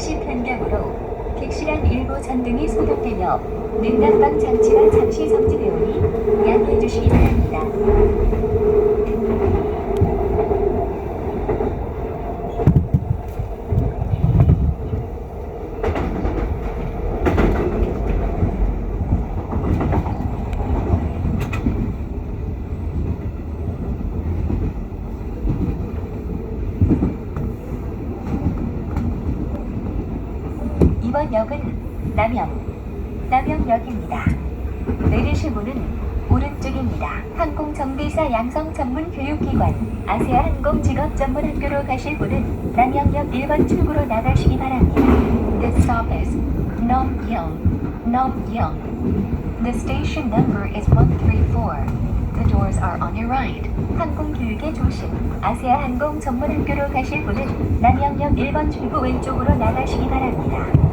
즉시 변경으로 객실안 일부 전등이 소독되며 냉난방 장치가 잠시 정지되었습니다. 이번 역은 남영, 남영역입니다. 내리실 문은 오른쪽입니다. 항공정비사 양성 전문 교육기관 아세아 항공 직업 전문 학교로 가실 분은 남영역 1번 출구로 나가시기 바랍니다. This stop is Namyeong, Namyeong. The station number is 134. The doors are on your right. 항공 교육의 조심. 아세아 항공 전문 학교로 가실 분은 남영역 1번 출구 왼쪽으로 나가시기 바랍니다.